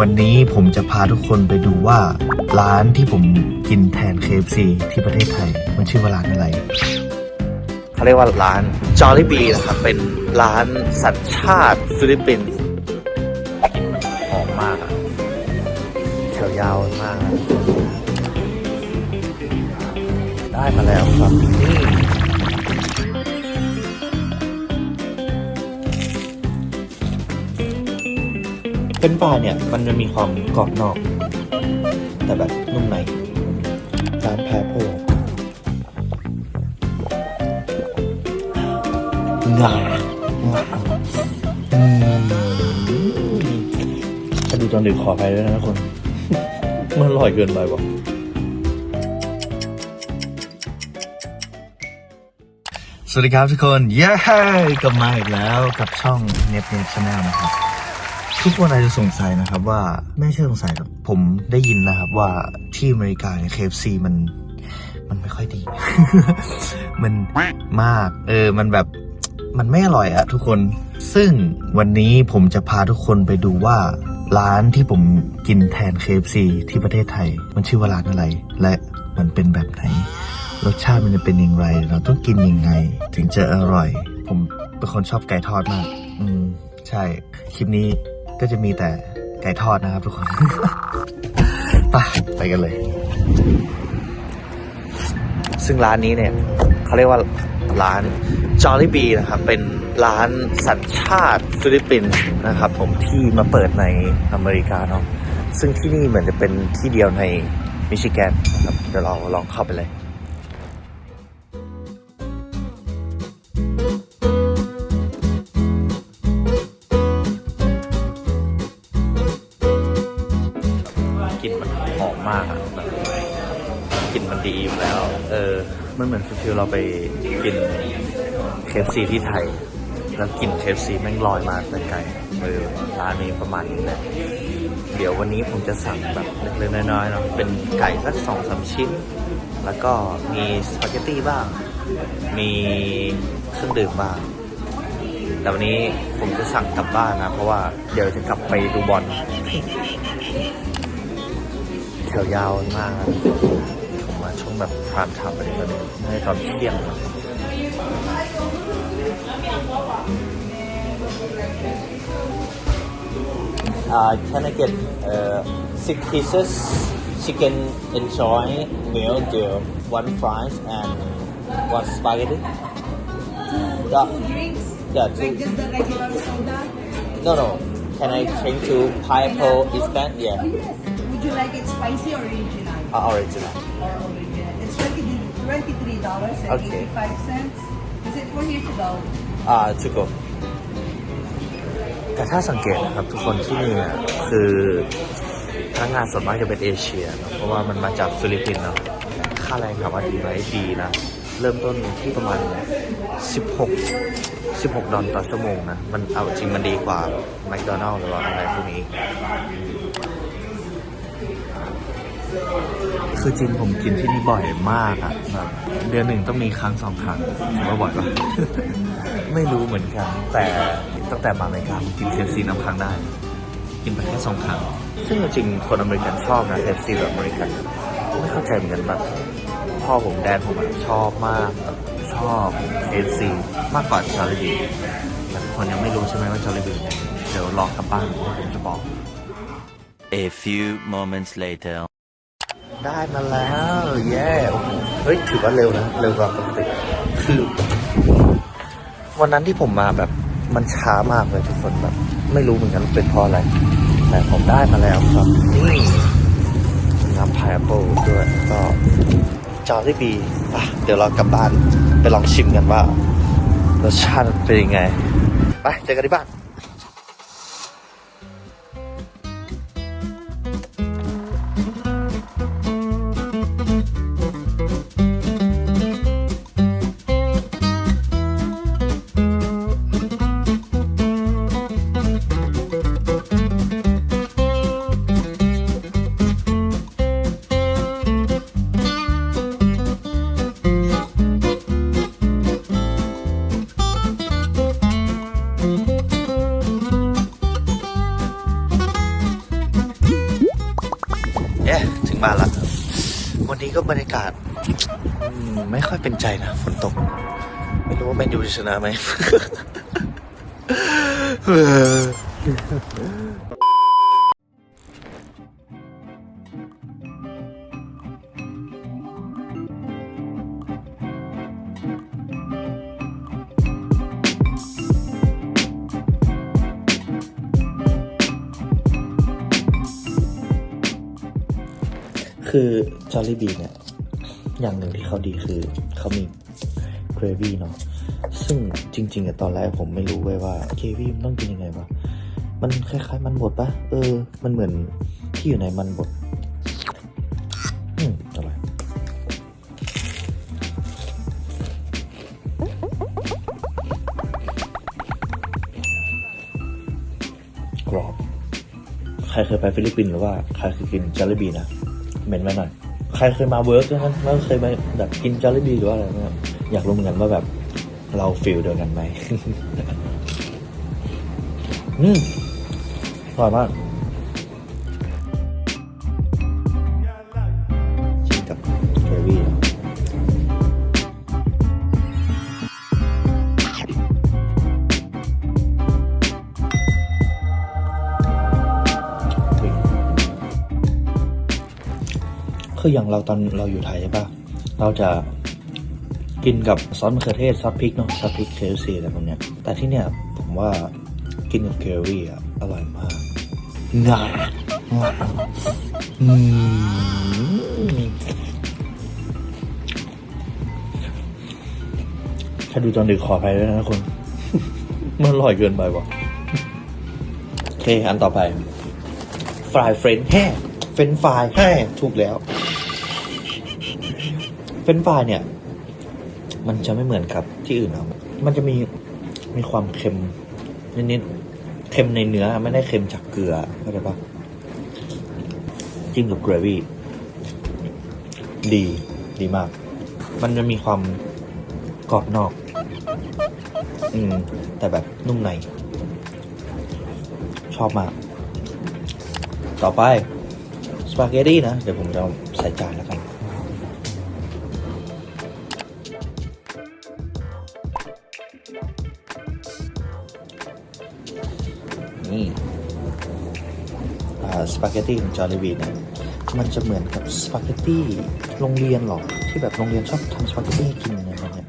วันนี้ผมจะพาทุกคนไปดูว่า ร้านที่ผมกินแทน KFC ที่ประเทศไทย มันชื่อว่าร้านอะไรเขาเรียกว่าร้าน Jolly Bee นะครับ เป็นร้านสัญชาติฟิลิปปินส์กินมันหอมมากอะแถวยาวมาก ได้มาแล้วครับ เป็นปลาเนี่ยมันจะมีความกรอบนอก แต่แบบนุ่มในร้านแพรโพงางาอืมถ้าดูตอนดึกขอไปด้วยนะทุกคน มันอร่อยเกินไปวะสวัสดีครับทุกคน เย้กลับมาอีกแล้วกับช่องเน็ตเน็ตชาแนลนะครับ ทุกคนอาจจะสงสัยนะครับว่าไม่ใช่สงสัยครับผมได้ยินนะครับว่าที่อเมริกาเนี่ย KFC มันมันไม่ค่อยดี มันมาก เออ มันแบบมันไม่อร่อยอะทุกคน ซึ่งวันนี้ผมจะพาทุกคนไปดูว่า ร้านที่ผมกินแทน KFC ที่ประเทศไทย มันชื่อว่าร้านอะไร และมันเป็นแบบไหน รสชาติมันจะเป็นอย่างไร เราต้องกินยังไง ถึงจะอร่อย ผมเป็นคนชอบไก่ทอดมาก อืม ใช่ คลิปนี้ ก็จะมีแต่ไก่ทอดนะครับทุกคน ไปไปกันเลย ซึ่งร้านนี้เนี่ยเขาเรียกว่าร้าน Jolly Bee นะครับ เป็นร้านสัญชาติฟิลิปปินส์นะครับ ผมที่มาเปิดในอเมริกาเนาะซึ่งที่นี่เหมือนจะเป็นที่เดียวในมิชิแกนนะครับ เดี๋ยวเราลองเข้าไปเลย กลิ่นมันดีอยู่แล้ว เออ มันเหมือนฟิลเราไปกินเคฟซีที่ไทย แล้วกลิ่นเคฟซีแม่งลอยมาแต่ไกลเออร้านนี้ประมาณนี้แหละ เดี๋ยววันนี้ผมจะสั่งแบบเล็กๆน้อยๆเนาะ เป็นไก่สักสองสามชิ้น แล้วก็มีสปาเกตตี้บ้าง มีเครื่องดื่มบ้างแต่วันนี้ผมจะสั่งกลับบ้านนะ เพราะว่าเดี๋ยวจะกลับไปดูบอลแถวยาวมาก ช่วงแบบพรามไทม์อะไรแบบนี้ในตอนเที่ยง Uh, can I get uh, six pieces chicken enjoy meal deal, one fries and one spaghetti? Yeah, drinks? yeah, Like two. just the regular soda? No, no. Can I change to pineapple instead? Yeah, Oh, yes. Would you like it spicy or original? uh, original. Or original? It's 20, $23 and Okay. 85 cents. Is it for here to go? Uh, to go. แต่ถ้าสังเกตนะครับทุกคนที่นี่อะคือพนักงานส่วนมากจะเป็นเอเชียเนอะเพราะว่ามันมาจากฟิลิปปินส์เนาะค่าแรงถามว่าดีไหมดีนะ เริ่มต้นที่ประมาณ 16 16 ดอลต่อชั่วโมงนะ มันเอาจริงมันดีกว่าแมคโดนัลล์หรือว่าอะไรพวกนี้ คือจริงผมกินที่นี่บ่อยมากอะแบบเดือนหนึ่งต้องมีครั้งสองครั้งผมว่าบ่อยปะ ไม่รู้เหมือนกัน แต่ตั้งแต่มาอเมริกาผมกินเคฟซีน้ำครั้งได้ กินไปแค่สองครั้ง ซึ่งจริงๆคนอเมริกันชอบนะเคฟซีแบบอเมริกันไม่เข้าใจเหมือนกันแบบพ่อผมแดนผมอะชอบมากแบบชอบเคฟซีมากกว่าจอร์ลีบีแต่ทุกคนยังไม่รู้ใช่ไหมว่าจอร์ลีบีเดี๋ยวรอกลับบ้านผมจะบอก A few moments later. ได้มาแล้วเย้เฮ้ยถือว่าเร็วนะเร็วกว่าปกติคือวันนั้นที่ผมมาแบบมันช้ามากเลยทุกคนแบบ ไม่รู้เหมือนกันเป็นเพราะอะไร แต่ผมได้มาแล้วครับนี่น้ำพายแอปเปิลด้วยก็จอรี่บีอะเดี๋ยวเรากลับบ้านไปลองชิมกันว่ารสชาติเป็นยังไง ไปเจอกันที่บ้าน บรรยากาศไม่ค่อยเป็นใจนะฝนตก ไม่รู้ว่าแมนยูจะชนะไหม คือจอร์ l ี b บีเนี่ย อย่างหนึ่งที่เขาดีคือเขามีเกรวี่เนาะซึ่งจริงๆอะตอนแรกผมไม่รู้เว้ยว่าเกรวี่มันต้องกินยังไงวะมันคล้ายๆ มันบดปะเออ มันเหมือนที่อยู่ในมันบดอืมอร่อยกรอบ ใครเคยไปฟิลิปปินส์หรือว่า ใครเคยกินจอร์ l ีบีนะ เหม็นไว้หน่อย ใครเคยมาเวิร์กนะครับแล้วเคยไปแบบกินจอร์บีหรือว่าอะไรนะครับอยากรู้เหมือนกันว่าแบบเราฟิลเดียวกันไหมอืมอร่อยมาก คืออย่างเราตอนเราอยู่ไทยใช่ปะเราจะกินกับซอสมะเขือเทศซอสพริกเนาะซอสพริกเคลซีอะไรพวกเนี้ยแต่ที่เนี่ยผมว่ากินกับเกรวี่อะอร่อยมากงาถ้าดูตอนดึกขออภัยด้วยนะคนมันอร่อยเกินไปว่ะโอเค อันต่อไปฟรายเฟรนแห้เฟรนฟรายแห้ถูกแล้ว เฟรนฟรายเนี่ย มันจะไม่เหมือนกับที่อื่นครับมันจะมีมีความเค็มนิดๆเค็มในเนื้อไม่ได้เค็มจากเกลือเข้าใจปะจิ้มกับเกรวี่ดีดีมาก มันจะมีความกรอบนอก อืม แต่แบบนุ่มใน ชอบมาก ต่อไป สปาเกตตี้นะ เดี๋ยวผมจะใส่จานแล้วกัน สปาเกตตี้ของจอร์ l ีบีเนี่ยมันจะเหมือนกับสปาเกตตี้โรงเรียนหรอที่แบบโรงเรียนชอบทำสปาเกตตี้ให้กินอะไรแบบเนี้ย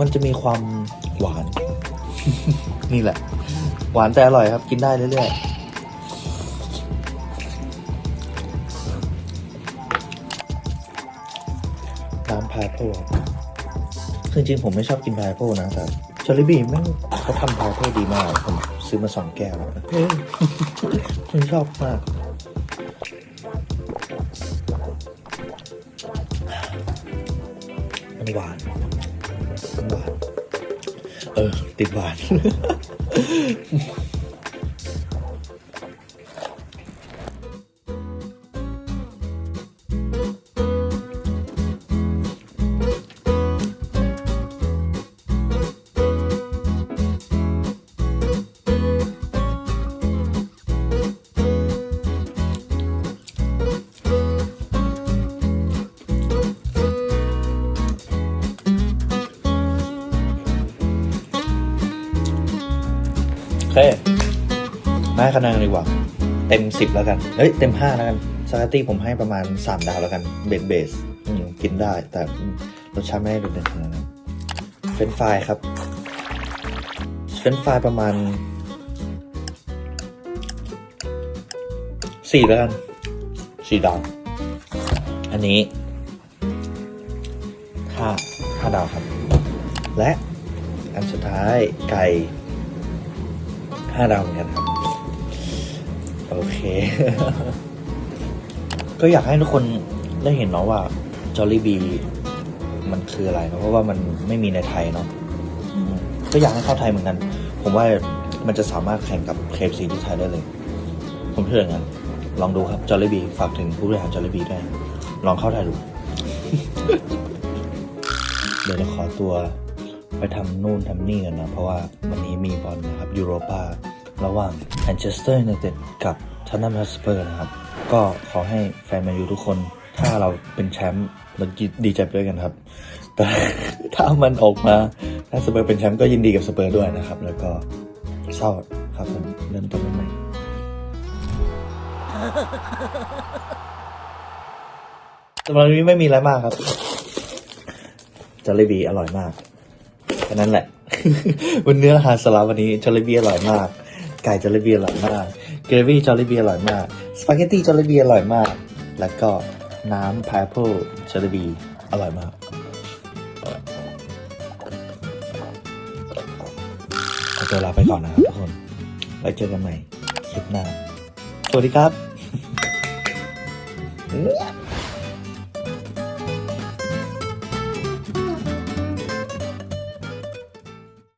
มันจะมีความหวาน นี่แหละ หวานแต่อร่อยครับ กินได้เรื่อยๆร้านพายโพคือจริงๆผมไม่ชอบกินพายโพนะแต่ จอร์ l ีบีแม่งเขาทำพายโพดีมากผมซื้อมาสองแก้วแล้วเฮ้ยผมชอบมาก มันหวานมันหวาน เออ ติดหวาน เคมาคะแนนกันดีกว่า เต็มสิบแล้วกันเฮ้ย เต็มห้าแล้วกันสกาตี้ผมให้ประมาณสามดาวแล้วกันเบสเบสกินได้ แต่รสชาติไม่ได้โดดเด่นขนาดนั้นเฟรนฟรายครับเฟรนฟรายประมาณสี่แล้วกันสี่ดาวอันนี้ห้าห้าดาวครับ และอันสุดท้ายไก่ ห้าดาวเหมือนกันครับ โอเค ก็อยากให้ทุกคนได้เห็นเนาะว่าจอ l ลี่บีมันคืออะไรเนอะเพราะว่ามันไม่มีในไทยเนาะก็อยากให้เข้าไทยเหมือนกัน ผมว่ามันจะสามารถแข่งกับเคฟซีที่ไทยได้เลย ผมเชื่ออย่างนั้น ลองดูครับจอ l ลี่บีฝากถึงผู้บริหารจอ l ลี่บีด้วยลองเข้าไทยดู เดี๋ยวจะขอตัว ไปทำนู่นทำนี่กันนะ เพราะว่าวันนี้มีบอลนะครับยูโรปาระหว่างแมนเชสเตอร์ยูไนเต็ดกับทันนัมฮัสเปอร์นะครับ ก็ขอให้แฟนแมนยูทุกคน ถ้าเราเป็นแชมป์เราดีใจด้วยกันครับ แต่ถ้ามันออกมาถ้าสเปอร์เป็นแชมป์ก็ยินดีกับสเปอร์ด้วยนะครับ แล้วก็เศร้าครับผมเริ่มต้นใหม่ สำหรับวันนี้ไม่มีอะไรมากครับจอลลี่บีอร่อยมาก ค่นั้นแหละ วันเนื้ออาหาสลับวันนี้จอลลี่บีอร่อยมาก ไก่จอลลี่บีอร่อยมาก เกรวี่จอลลี่บีอร่อยมาก สปาเกตตี้จอลลี่บีอร่อยมาก แล้วก็น้ำพายโพจอลลี่บีอร่อยมากขอตัวลาไปก่อนนะครับทุกคนไว้เจอกันใหม่คลิปหน้า สวัสดีครับ